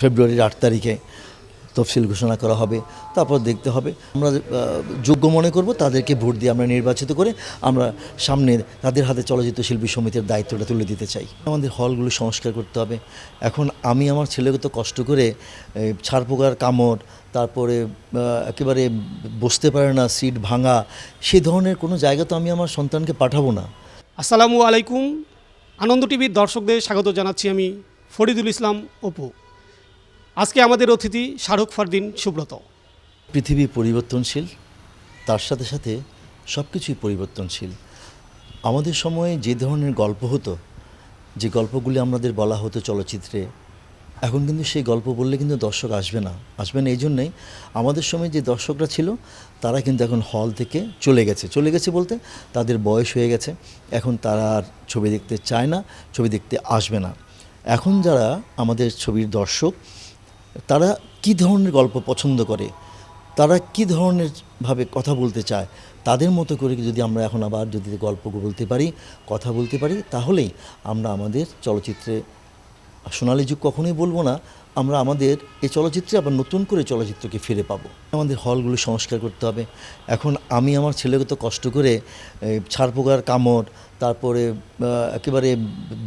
ফেব্রুয়ারির আট তারিখে তফসিল ঘোষণা করা হবে তারপর দেখতে হবে। আমরা যোগ্য মনে করব তাদেরকে ভোট দিয়ে আমরা নির্বাচিত করে আমরা সামনে তাদের হাতে চলচ্চিত্র শিল্পী সমিতির দায়িত্বটা তুলে দিতে চাই। আমাদের হলগুলো সংস্কার করতে হবে। এখন আমি আমার ছেলেকে তো কষ্ট করে এই, ছাড় পোকার কামড় তারপরে একেবারে বসতে পারে না সিট ভাঙা সেই ধরনের কোনো জায়গা তো আমি আমার সন্তানকে পাঠাবো না। আসসালামু আলাইকুম। আনন্দ টিভির দর্শকদের স্বাগত জানাচ্ছি আমি ফরিদুল ইসলাম অপু। আজকে আমাদের অতিথি শাহরুখ ফারদিন, সুব্রত। পৃথিবী পরিবর্তনশীল, তার সাথে সাথে সব কিছুই পরিবর্তনশীল। আমাদের সময়ে যে ধরনের গল্প হতো, যে গল্পগুলি আমাদের বলা হতো চলচ্চিত্রে, এখন কিন্তু সেই গল্প বললে কিন্তু দর্শক আসবে না আসবে না। এই জন্যেই আমাদের সময় যে দর্শকরা ছিল, তারা কিন্তু এখন হল থেকে চলে গেছে। চলে গেছে বলতে তাদের বয়স হয়ে গেছে, এখন তারা আর ছবি দেখতে চায় না, ছবি দেখতে আসবে না। এখন যারা আমাদের ছবির দর্শক তারা কি ধরনের গল্প পছন্দ করে? তারা কি ধরনের ভাবে কথা বলতে চায়? তাদের মতো করে যদি আমরা এখন আবার যদি গল্প বলতে পারি কথা বলতে পারি তাহলেই আমরা আমাদের চলচ্চিত্রে সোনালী যুগ কখনোই বলব না আমরা আমাদের এই চলচ্চিত্রে আবার নতুন করে চলচ্চিত্রকে ফিরে পাবো। আমাদের হলগুলো সংস্কার করতে হবে। এখন আমি আমার ছেলেকে তো কষ্ট করে এই, ছাড় পোকার কামড় তারপরে একেবারে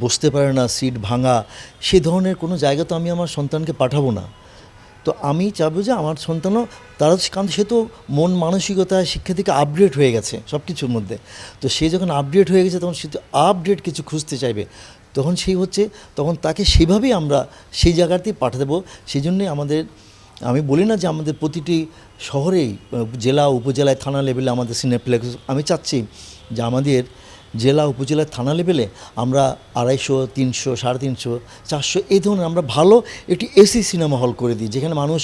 বসতে পারে না, সিট ভাঙা, সে ধরনের কোনো জায়গা তো আমি আমার সন্তানকে পাঠাবো না। তো আমি চাইব যে আমার সন্তানও, তারা কারণ সে তো মন মানসিকতায় শিক্ষা থেকে আপডেট হয়ে গেছে সব কিছুর মধ্যে। তো সে যখন আপডেট হয়ে গেছে, তখন সে তো আপডেট কিছু খুঁজতে চাইবে। তখন সেই হচ্ছে, তখন তাকে সেভাবেই আমরা সেই জায়গাতেই পাঠা দেবো। সেই জন্যে আমাদের, আমি বলি না যে আমাদের প্রতিটি শহরেই জেলা, উপজেলায়, থানা লেভেলে আমাদের সিনেপ্লেক্স আমি চাচ্ছি যে আমাদের জেলা, উপজেলা, থানা লেভেলে আমরা আড়াইশো, তিনশো, সাড়ে তিনশো, চারশো, এই ধরনের আমরা ভালো একটি এসি সিনেমা হল করে দিই, যেখানে মানুষ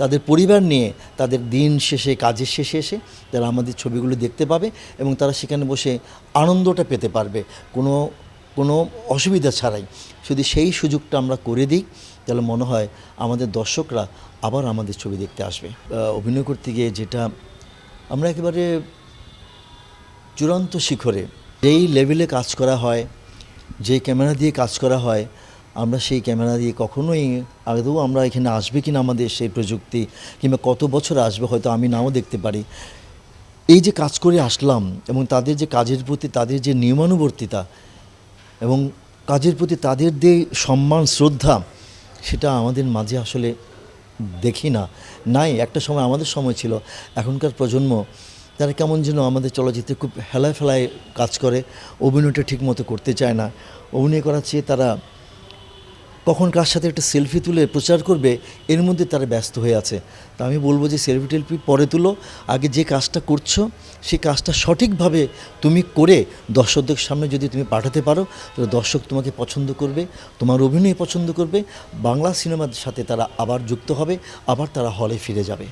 তাদের পরিবার নিয়ে তাদের দিন শেষে, কাজের শেষে এসে তারা আমাদের ছবিগুলো দেখতে পাবে এবং তারা সেখানে বসে আনন্দটা পেতে পারবে। কোনো কোনো অসুবিধা ছাড়াই। যদি সেই সুযোগটা আমরা করে দিই, তাহলে মনে হয় আমাদের দর্শকরা আবার আমাদের ছবি দেখতে আসবে। অভিনয় করতে গিয়ে যেটা আমরা একেবারে চূড়ান্ত শিখরে যেই লেভেলে কাজ করা হয়, যে ক্যামেরা দিয়ে কাজ করা হয়, আমরা সেই ক্যামেরা দিয়ে কখনোই আগেও আমরা এখানে আসবে কিনা আমাদের সেই প্রযুক্তি কিংবা কত বছর আসবে হয়তো আমি নাও দেখতে পারি। এই যে কাজ করে আসলাম এবং তাদের যে কাজের প্রতি তাদের যে নিয়মানুবর্তিতা এবং কাজের প্রতি তাদের যে সম্মান, শ্রদ্ধা, সেটা আমাদের মাঝে আসলে দেখি না। নাই, একটা সময় আমাদের সময় ছিল। এখনকার প্রজন্ম তারা কেমন যেন আমাদের চলচ্চিত্রে খুব হেলায় ফেলায় কাজ করে, অভিনয়টা ঠিকমতো করতে চায় না। অভিনয় করার চেয়ে তারা কখন কার সাথে একটা সেলফি তুলে প্রচার করবে, এর মধ্যে তারা ব্যস্ত হয়ে আছে। তা আমি বলব যে সেলফি টেলফি পরে তুলো, আগে যে কাজটা করছ সেই কাজটা সঠিকভাবে তুমি করে দর্শকদের সামনে যদি তুমি পাঠাতে পারো, তাহলে দর্শক তোমাকে পছন্দ করবে, তোমার অভিনয় পছন্দ করবে, বাংলা সিনেমার সাথে তারা আবার যুক্ত হবে, আবার তারা হলে ফিরে যাবে।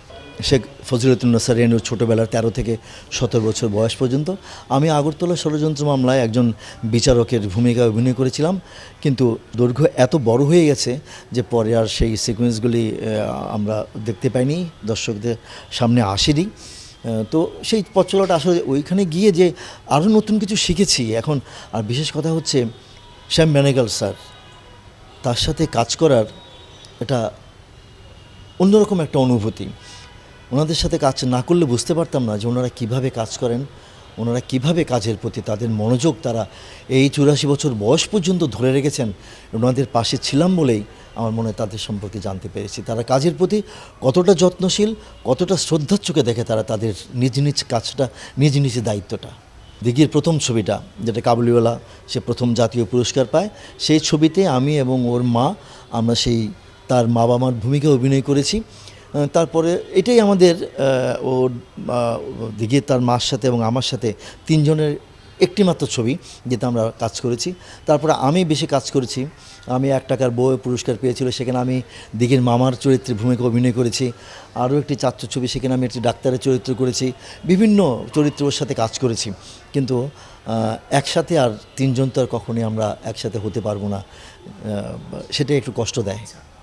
শেখ ফজলুদ্দিন রেনুর ছোটোবেলার তেরো থেকে সতেরো বছর বয়স পর্যন্ত আমি আগরতলা ষড়যন্ত্র মামলায় একজন বিচারকের ভূমিকায় অভিনয় করেছিলাম। কিন্তু দৈর্ঘ্য এত বড় হয়ে গেছে যে পরে আর সেই সিকোয়েন্সগুলি আমরা দেখতে পাইনি, দর্শকদের সামনে আসেনি। তো সেই পথ চলাটা আসলে ওইখানে গিয়ে যে আরও নতুন কিছু শিখেছি। এখন আর বিশেষ কথা হচ্ছে শ্যাম ম্যানেগাল স্যার, তার সাথে কাজ করার এটা অন্যরকম একটা অনুভূতি। ওনাদের সাথে কাজ না করলে বুঝতে পারতাম না যে ওনারা কীভাবে কাজ করেন, ওনারা কীভাবে কাজের প্রতি তাদের মনোযোগ তারা এই চুরাশি বছর বয়স পর্যন্ত ধরে রেখেছেন, ওনাদের পাশে ছিলাম বলেই আমার মনে তাদের সম্পর্কে জানতে পেরেছি। তারা কাজের প্রতি কতটা যত্নশীল, কতটা শ্রদ্ধার চোখে দেখে তারা তাদের নিজ নিজ কাজটা, নিজ নিজ দায়িত্বটা। দিঘির প্রথম ছবিটা, যেটা কাবুলিওয়ালা, সে প্রথম জাতীয় পুরস্কার পায়, সেই ছবিতে আমি এবং ওর মা, আমরা সেই তার মা বাবার ভূমিকা অভিনয় করেছি। তারপরে এটাই আমাদের ওর আহ, দিঘির তার মার সাথে এবং আমার সাথে তিনজনের একটি মাত্র ছবি যেটা আমরা কাজ করেছি। তারপরে আমি বেশি কাজ করেছি। আমি এক টাকার বই পুরস্কার পেয়েছিল সেখানে আমি দিঘির মামার চরিত্রে ভূমিকা অভিনয় করেছি। আরও একটি চাচ্চ ছবি সেখানে আমি একটি ডাক্তারের চরিত্র করেছি। বিভিন্ন চরিত্রের সাথে কাজ করেছি। কিন্তু একসাথে আর তিনজন তো আর কখনোই আমরা একসাথে হতে পারব না। সেটা একটু কষ্ট দেয়।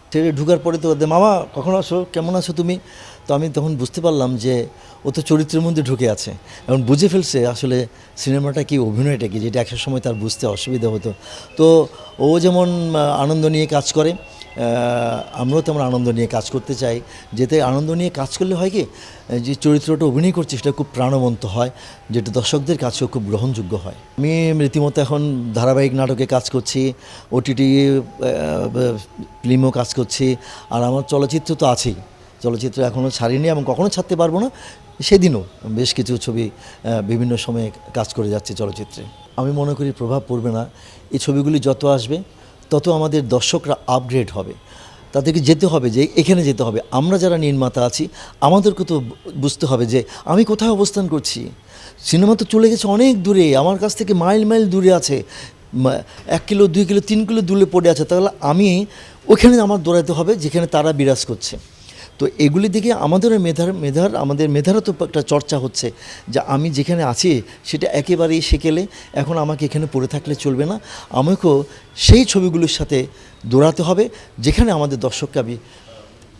ট্রেনে ঢুকার পরে তো ওদের মামা, কখন আসো? কেমন আছো তুমি? তো আমি তখন বুঝতে পারলাম যে ও তো চরিত্রের মধ্যে ঢুকে আছে। এখন বুঝে ফেলছে আসলে সিনেমাটা কি, অভিনয়টা কি, যেটা একটা সময় তার বুঝতে অসুবিধা হতো। তো ও যেমন আনন্দ নিয়ে কাজ করে আমরাও তেমন আনন্দ নিয়ে কাজ করতে চাই। যেতে আনন্দ নিয়ে কাজ করলে হয় কি যে চরিত্রটা অভিনয় করছি সেটা খুব প্রাণবন্ত হয়, যেটা দর্শকদের কাছেও খুব গ্রহণযোগ্য হয়। আমি রীতিমতো এখন ধারাবাহিক নাটকে কাজ করছি ওটিটি ফিল্মও কাজ করছি, আর আমার চলচ্চিত্র তো আছেই। চলচ্চিত্র এখনও ছাড়িনি এবং কখনও ছাড়তে পারব না, সেদিনও বেশ কিছু ছবি বিভিন্ন সময়ে কাজ করে যাচ্ছে চলচ্চিত্রে। আমি মনে করি প্রভাব পড়বে না, এই ছবিগুলি যত আসবে, তত আমাদের দর্শকরা আপগ্রেড হবে। তাদেরকে যেতে হবে যে এখানে যেতে হবে। আমরা যারা নির্মাতা আছি, আমাদেরকে তো বুঝতে হবে যে আমি কোথায় অবস্থান করছি। সিনেমা তো চলে গেছে অনেক দূরে, আমার কাছ থেকে মাইল মাইল দূরে আছে। এক কিলো, দুই কিলো, তিন কিলো দূরে পড়ে আছে। তাহলে আমি ওখানে আমার দৌড়াতে হবে, যেখানে তারা বিরাজ করছে। তো এগুলি দিকে আমাদেরও মেধার মেধার, আমাদের মেধারও তো একটা চর্চা হচ্ছে যে আমি যেখানে আছি সেটা একেবারেই সেকেলে, এখন আমাকে এখানে পড়ে থাকলে চলবে না। আমাকেও সেই ছবিগুলোর সাথে দৌড়াতে হবে, যেখানে আমাদের দর্শককে আমি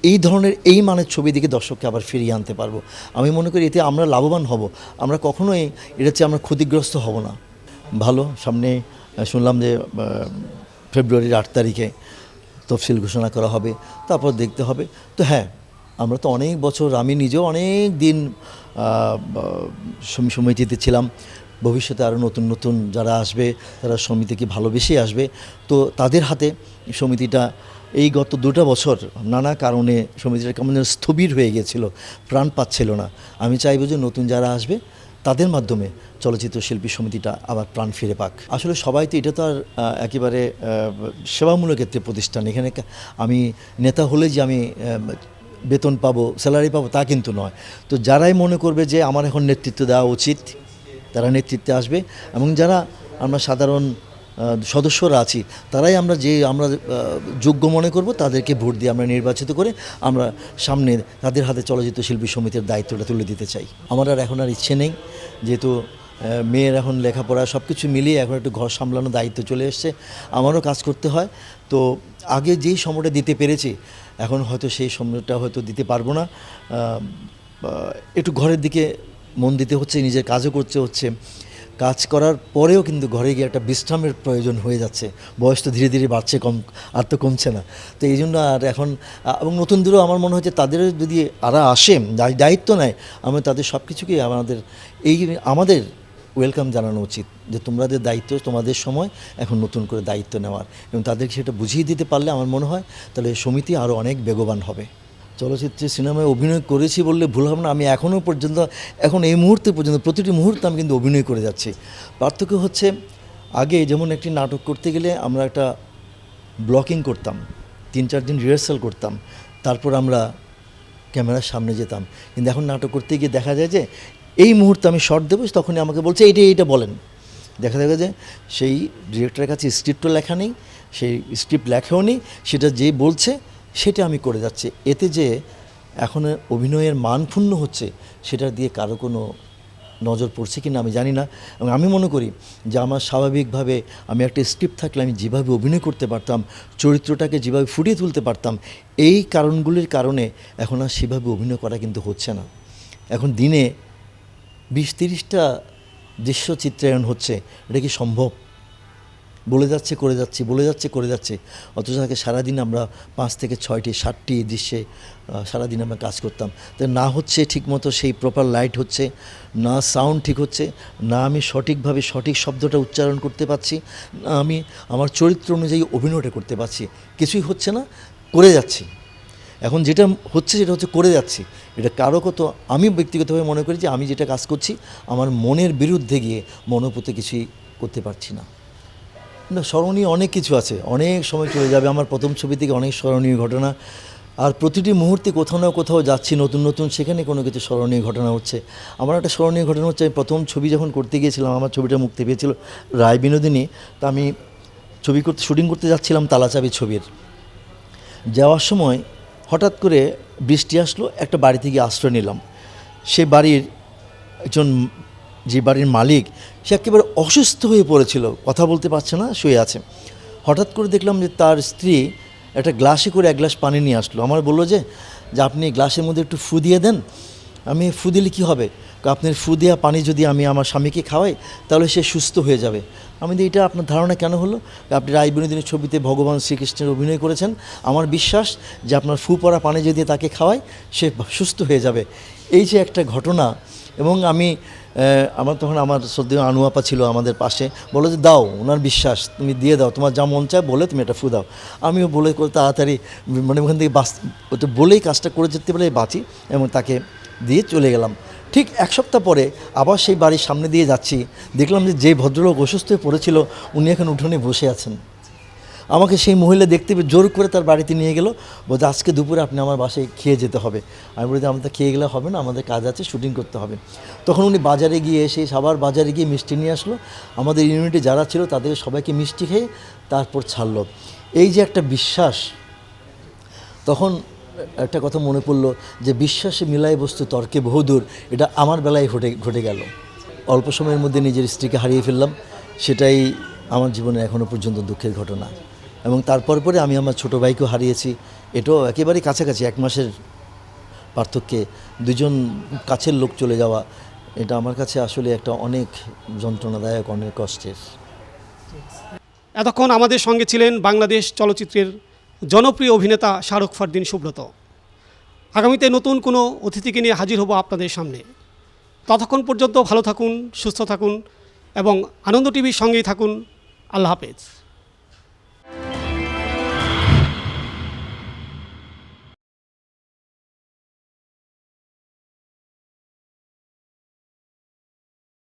এই ধরনের, এই মানের ছবি দিকে দর্শককে আবার ফিরিয়ে আনতে পারব। আমি মনে করি এতে আমরা লাভবান হব। আমরা কখনোই এটা হচ্ছে আমরা ক্ষতিগ্রস্ত হব না। ভালো, সামনে শুনলাম যে ফেব্রুয়ারির আট তারিখে তফসিল ঘোষণা করা হবে, তারপর দেখতে হবে। তো হ্যাঁ আমরা তো অনেক বছর আমি নিজেও অনেক দিন আহ, বা- সমি- সমিতিতে ছিলাম। ভবিষ্যতে আরও নতুন নতুন যারা আসবে তারা সমিতিকে ভালোবেসে আসবে। তো তাদের হাতে সমিতিটা এই গত দুটা বছর নানা কারণে সমিতিটা কেমন যেন স্থবির হয়ে গিয়েছিল প্রাণ পাচ্ছিল না। আমি চাইব যে নতুন যারা আসবে তাদের মাধ্যমে চলচ্চিত্র শিল্পী সমিতিটা আবার প্রাণ ফিরে পাক। আসলে সবাই তো এটা তো আর একেবারে সেবামূলক একটি প্রতিষ্ঠান। এখানে আমি নেতা হলে যে আমি বেতন পাবো স্যালারি পাবো, তা কিন্তু নয়। তো যারাই মনে করবে যে আমার এখন নেতৃত্ব দেওয়া উচিত, তারা নেতৃত্বে আসবে এবং যারা আমরা সাধারণ সদস্যরা আছি, তারাই আমরা যে, আমরা যোগ্য মনে করব, তাদেরকে ভোট দিয়ে আমরা নির্বাচিত করে আমরা সামনে তাদের হাতে চলচ্চিত্র শিল্পী সমিতির দায়িত্বটা তুলে দিতে চাই। আমার আর এখন আর ইচ্ছে নেই, যেহেতু মেয়ের এখন লেখাপড়া সব কিছু মিলিয়ে এখন একটু ঘর সামলানোর দায়িত্ব চলে এসছে, আমারও কাজ করতে হয়। তো আগে যেই সময়টা দিতে পেরেছি এখন হয়তো সেই সময়টা হয়তো দিতে পারব না। একটু ঘরের দিকে মন দিতে হচ্ছে, নিজের কাজও করতে হচ্ছে। কাজ করার পরেও কিন্তু ঘরে গিয়ে একটা বিশ্রামের প্রয়োজন হয়ে যাচ্ছে। বয়স তো ধীরে ধীরে বাড়ছে, কম, আর তো কমছে না। তো এই জন্য আর এখন এবং নতুন নতুনদেরও আমার মনে হচ্ছে তাদের যদি আরা আসে দায়িত্ব নেয় আমি তাদের সব কিছুকেই আমাদের, এই আমাদের ওয়েলকাম জানানো উচিত যে তোমাদের দায়িত্ব, তোমাদের সময় এখন নতুন করে দায়িত্ব নেওয়ার এবং তাদেরকে সেটা বুঝিয়ে দিতে পারলে আমার মনে হয় তাহলে সমিতি আরও অনেক বেগবান হবে। চলচ্চিত্রে সিনেমায় অভিনয় করেছি বললে ভুল হবে না, আমি এখনও পর্যন্ত, এখন এই মুহূর্তে পর্যন্ত, প্রতিটি মুহূর্তে আমি কিন্তু অভিনয় করে যাচ্ছি। পার্থক্য হচ্ছে, আগে যেমন একটি নাটক করতে গেলে আমরা একটা ব্লকিং করতাম, তিন চার দিন রিহার্সাল করতাম, তারপর আমরা ক্যামেরার সামনে যেতাম। কিন্তু এখন নাটক করতে গিয়ে দেখা যায় যে এই মুহূর্তে আমি শর্ট দেবো, তখনই আমাকে বলছে, এইটা এইটা বলেন। দেখা যাবে যে সেই ডিরেক্টরের কাছে স্ক্রিপ্টও লেখা নেই, সেই স্ক্রিপ্ট লেখাও নেই, সেটা যে বলছে, সেটা আমি করে যাচ্ছি। এতে যে এখন অভিনয়ের মান ক্ষুণ্ণ হচ্ছে সেটা দিয়ে কারও কোনো নজর পড়ছে কি না আমি জানি না। এবং আমি মনে করি যে আমার স্বাভাবিকভাবে আমি একটা স্ক্রিপ্ট থাকলে আমি যেভাবে অভিনয় করতে পারতাম, চরিত্রটাকে যেভাবে ফুটিয়ে তুলতে পারতাম, এই কারণগুলির কারণে এখন আর সেভাবে অভিনয় করা কিন্তু হচ্ছে না। এখন দিনে বিশ তিরিশটা দৃশ্য চিত্রায়ন হচ্ছে, এটা কি সম্ভব? বলে যাচ্ছে, করে যাচ্ছে, বলে যাচ্ছে, করে যাচ্ছে। অথচ আগে সারাদিন আমরা পাঁচ থেকে ছয়টি, সাতটি দৃশ্যে সারাদিন আমরা কাজ করতাম। তো না হচ্ছে ঠিকমতো সেই প্রপার লাইট হচ্ছে, না সাউন্ড ঠিক হচ্ছে, না আমি সঠিকভাবে সঠিক শব্দটা উচ্চারণ করতে পারছি, না আমি আমার চরিত্র অনুযায়ী অভিনয়টা করতে পারছি। কিছুই হচ্ছে না, করে যাচ্ছি। এখন যেটা হচ্ছে সেটা হচ্ছে করে যাচ্ছি। এটা কারও কত আমি ব্যক্তিগতভাবে মনে করি যে আমি যেটা কাজ করছি, আমার মনের বিরুদ্ধে গিয়ে মনোপতে কিছুই করতে পারছি না। না, স্মরণীয় অনেক কিছু আছে। অনেক সময় চলে যাবে আমার প্রথম ছবি থেকে অনেক স্মরণীয় ঘটনা। আর প্রতিটি মুহূর্তে কোথাও না কোথাও যাচ্ছি, নতুন নতুন সেখানে কোনো কিছু স্মরণীয় ঘটনা হচ্ছে। আমার একটা স্মরণীয় ঘটনা হচ্ছে, আমি প্রথম ছবি যখন করতে গিয়েছিলাম, আমার ছবিটা মুক্তি পেয়েছিল রায় বিনোদিনী। তা আমি ছবি করতে, শুটিং করতে যাচ্ছিলাম তালাচাবি ছবির। যাওয়ার সময় হঠাৎ করে বৃষ্টি আসলো, একটা বাড়ি থেকে আশ্রয় নিলাম। সে বাড়ির একজন, যে বাড়ির মালিক, সে একেবারে অসুস্থ হয়ে পড়েছিল, কথা বলতে পারছে না, শুয়ে আছে। হঠাৎ করে দেখলাম যে তার স্ত্রী একটা গ্লাসে করে এক গ্লাস পানি নিয়ে আসলো। আমার বলল যে যে আপনি গ্লাসের মধ্যে একটু ফু দিয়ে দেন, আমি ফু দিলে কী হবে? আপনার ফু দেওয়া পানি যদি আমি আমার স্বামীকে খাওয়াই, তাহলে সে সুস্থ হয়ে যাবে। আমি এটা আপনার ধারণা কেন হলো? আপনি রায় বিনোদিনীর ছবিতে ভগবান শ্রীকৃষ্ণের অভিনয় করেছেন। আমার বিশ্বাস যে আপনার ফু পড়া পানি যদি তাকে খাওয়াই, সে সুস্থ হয়ে যাবে। এই যে একটা ঘটনা, এবং আমি আমার তখন আমার শ্রদ্ধেয় আনুয়াপা ছিল আমাদের পাশে, বলো যে, দাও, ওনার বিশ্বাস, তুমি দিয়ে দাও, তোমার যা মন চায় বলে তুমি এটা ফু দাও। আমিও বলে তাড়াতাড়ি মানে ওখান থেকে বাস ওটা বলেই কাজটা করে যেতে পারে বাঁচি, এবং তাকে দিয়ে চলে গেলাম। ঠিক এক সপ্তাহ পরে আবার সেই বাড়ির সামনে দিয়ে যাচ্ছি। দেখলাম যে যে ভদ্রলোক অসুস্থ হয়ে পড়েছিল, উনি এখন উঠোনে বসে আছেন। আমাকে সেই মহিলা দেখতে পেয়ে জোর করে তার বাড়িতে নিয়ে গেল। বলতে আজকে দুপুরে আপনি আমার বাসায় খেয়ে যেতে হবে। আমি বলি আমাদের খেয়ে গেলে হবে না, আমাদের কাজ আছে শুটিং করতে হবে। তখন উনি বাজারে গিয়ে এসে সবার বাজারে গিয়ে মিষ্টি নিয়ে আসলো। আমাদের ইউনিটে যারা ছিল, তাদের সবাইকে মিষ্টি খেয়ে তারপর ছাড়লো। এই যে একটা বিশ্বাস, তখন একটা কথা মনে পড়ল যে বিশ্বাসে মিলাই বস্তু তর্কে বহুদূর, এটা আমার বেলায় ঘটে ঘটে গেল। অল্প সময়ের মধ্যে নিজের স্ত্রীকে হারিয়ে ফেললাম, সেটাই আমার জীবনে এখনও পর্যন্ত দুঃখের ঘটনা। এবং তারপর পরে আমি আমার ছোটো ভাইকেও হারিয়েছি, এটাও একেবারেই কাছাকাছি, এক মাসের পার্থক্যে দুজন কাছের লোক চলে যাওয়া, এটা আমার কাছে আসলে একটা অনেক যন্ত্রণাদায়ক, অনেক কষ্টের। এতক্ষণ আমাদের সঙ্গে ছিলেন বাংলাদেশ চলচ্চিত্রের জনপ্রিয় অভিনেতা শাহরুখ ফারদিন সুব্রত। আগামীতে নতুন কোনো অতিথিকে নিয়ে হাজির হব আপনাদের সামনে। ততক্ষণ পর্যন্ত ভালো থাকুন, সুস্থ থাকুন এবং আনন্দ টিভির সঙ্গেই থাকুন। আল্লাহ হাফেজ।